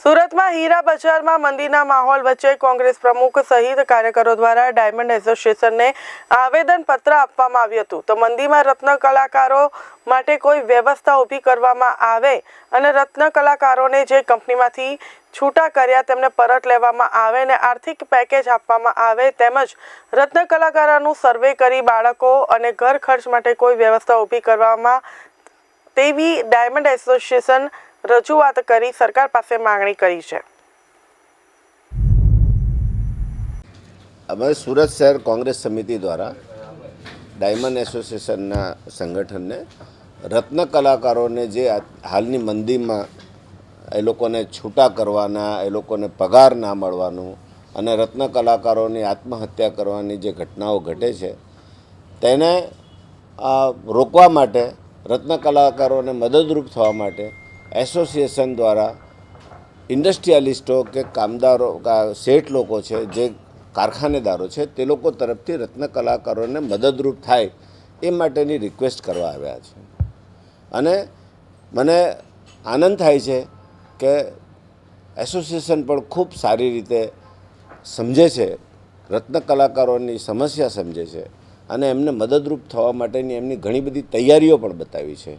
સુરતમાં હીરા બજારમાં મંદીના માહોલ વચ્ચે કોંગ્રેસ પ્રમુખ સહિત કાર્યકરો દ્વારા ડાયમંડ એસોસિએશનને આવેદનપત્ર આપવામાં આવ્યું હતું. તો મંદીમાં રત્ન કલાકારો માટે કોઈ વ્યવસ્થા ઊભી કરવામાં આવે અને રત્ન કલાકારોને જે કંપનીમાંથી છૂટા કર્યા તેમને પરત લેવામાં આવે અને આર્થિક પેકેજ આપવામાં આવે તેમજ રત્ન કલાકારોનું સર્વે કરી બાળકો અને ઘર ખર્ચ માટે કોઈ વ્યવસ્થા ઊભી કરવામાં તેવી ડાયમંડ એસોસિએશન રજૂઆત કરી સરકાર પાસે માંગણી કરી છે. અમે સુરત શહેર કોંગ્રેસ સમિતિ દ્વારા ડાયમંડ એસોસિએશનના સંગઠનને રત્ન કલાકારોને જે હાલની મંદીમાં એ લોકોને છૂટા કરવાના, એ લોકોને પગાર ના મળવાનું અને રત્ન કલાકારોની આત્મહત્યા કરવાની જે ઘટનાઓ ઘટે છે, તેને રોકવા માટે, રત્ન કલાકારોને મદદરૂપ થવા માટે એસોસિએશન દ્વારા ઇન્ડસ્ટ્રીયાલિસ્ટો કે કામદારો શેઠ લોકો છે, જે કારખાનેદારો છે, તે લોકો તરફથી રત્ન કલાકારોને મદદરૂપ થાય એ માટેની રિક્વેસ્ટ કરવા આવ્યા છે. અને મને આનંદ થાય છે કે એસોસિએશન પણ ખૂબ સારી રીતે સમજે છે, રત્ન કલાકારોની સમસ્યા સમજે છે અને એમને મદદરૂપ થવા માટેની એમની ઘણી બધી તૈયારીઓ પણ બતાવી છે.